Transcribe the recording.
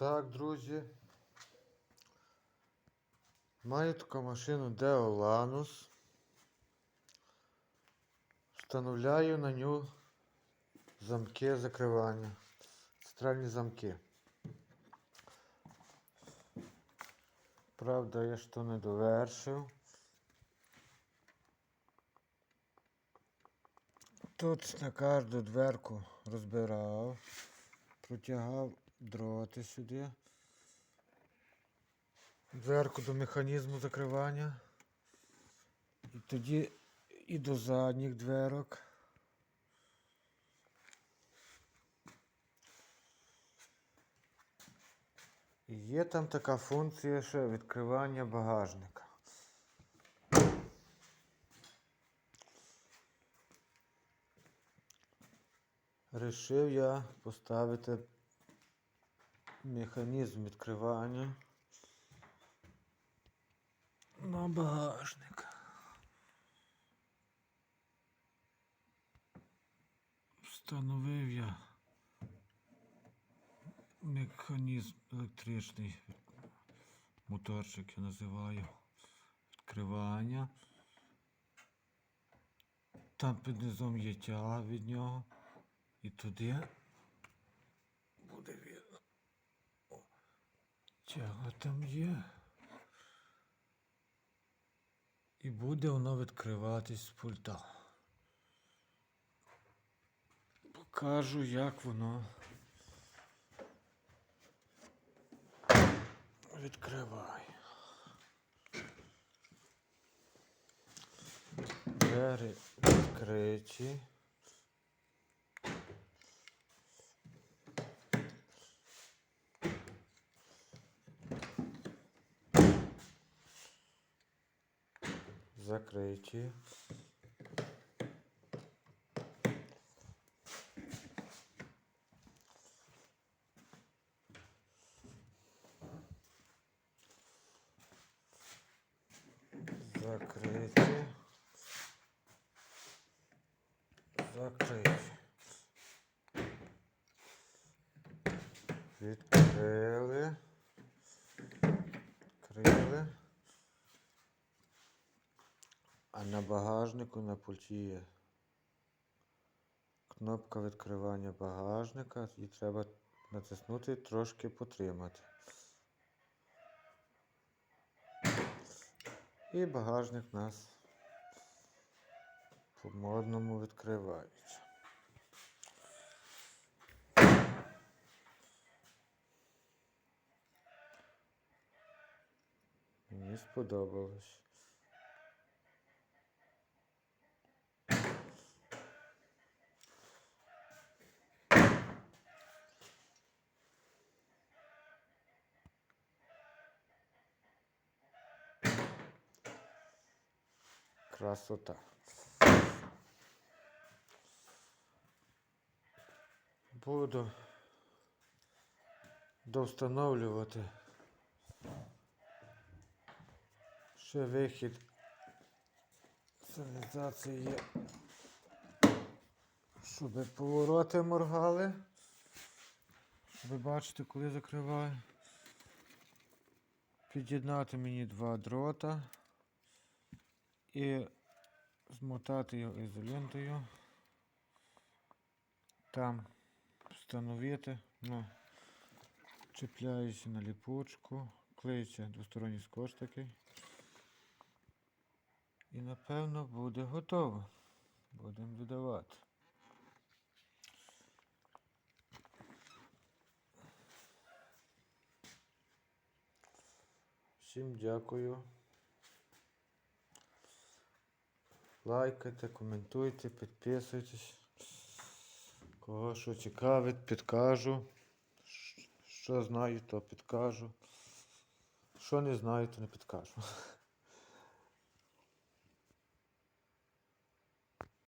Так, друзі. Маю таку машину Deo Lanus. Встановляю на нього замки закривання. Центральні замки. Правда, я то не довершив. Тут на кожну дверку розбирав, протягав дроти сюди. Дверку до механізму закривання. І тоді і до задніх дверок. І є там така функція ще відкривання багажника. Рішив я поставити механізм відкривання на багажник. Встановив я механізм електричний, моторчик я називаю відкривання. Там під низом є тяга від нього. І туди Тяга там є. І буде воно відкриватись з пульта. Покажу, як воно відкриває. Двері відкриті. Закриті. Закриті. Закриті. Відкрили. Відкрили. А на багажнику на пульті є кнопка відкривання багажника. Її треба натиснути трошки потримати. І багажник у нас по модному відкривається. Мені сподобалось. Красота. Буду довстановлювати ще вихід сигналізації є, щоб повороти моргали. Ви бачите, коли закриваю. Під'єднати мені два дрота і змотати його ізолентою. Там встановити, ну, чіпляюся на ліпучку, клеїться двосторонній скотч такий. І напевно буде готово. Будемо додавати. Всім дякую. Лайкайте, коментуйте, підписуйтесь. Кого що цікавить, підкажу. Що знаю, то підкажу. Що не знаю, то не підкажу.